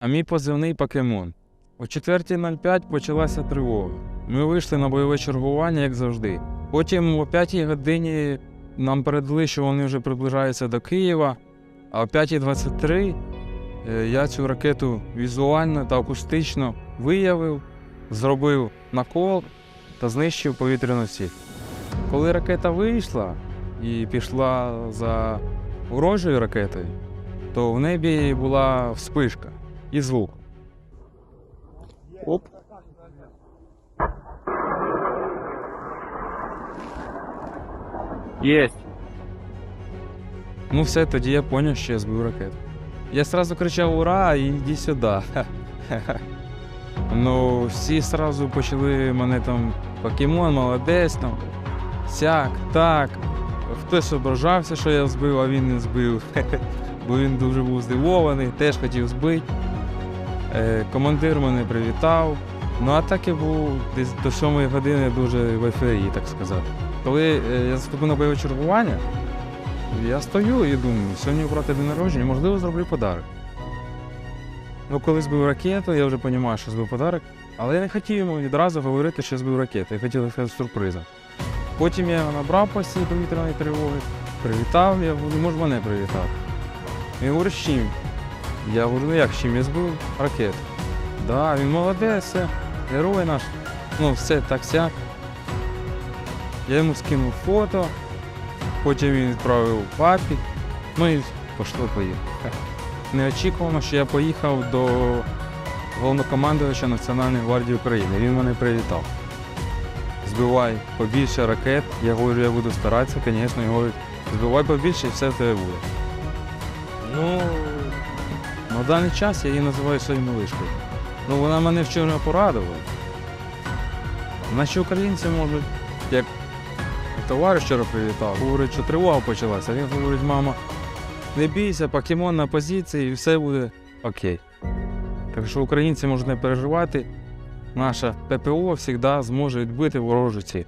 а мій позивний покемон. О 4.05 почалася тривога. Ми вийшли на бойове чергування, як завжди. Потім о 5 годині нам передали, що вони вже приближаються до Києва, а о 5.23 е, я цю ракету візуально та акустично виявив, зробив накол та знищив повітряну сіть. Коли ракета вийшла і пішла за ворожою ракетою, то в небі була вспишка і звук. Оп. Есть. Ну все, тоді я зрозумів, що я збив ракету. Я одразу кричав Ура! і йди сюди. ну, всі одразу почали мене там покемон, молодець там. Сяк, так. Хтось ображався, що я збив, а він не збив. Бо він дуже був здивований, теж хотів збити. Е, командир мене привітав. Ну а так я був десь до 7 години дуже в ефірі, так сказати. Коли е, я заступив на бойове чергування, я стою і думаю, сьогодні у брата день народження, можливо, зроблю подарок. Ну, коли збив ракету, я вже розумію, що збив подарок, але я не хотів йому відразу говорити, що збив ракету. Я хотів сказати сюрпризом. Потім я його набрав по цій повітряної тривоги, привітав, я може мене привітати. Він говорить, з? Я говорю, ну як чим? Я збив ракету. Да, він молодець, герой наш. Ну, все так сяк. Я йому скинув фото, потім він відправив папі. Ну і пішло поїхав. Неочікувано, що я поїхав до головнокомандувача Національної гвардії України. Він мене привітав. Збивай побільше ракет. Я говорю, я буду старатися, звісно, він збивай побільше і все тебе буде. Ну, на даний час я її називаю своєю малишкою. Ну, вона мене вчора порадувала. Наші українці можуть, як товариш вчора привітав, говорить, що тривога почалася. Він говорить, мама, не бійся, покемон на позиції і все буде окей. Так що українці можуть не переживати, наша ППО завжди зможе відбити ворожу ціль.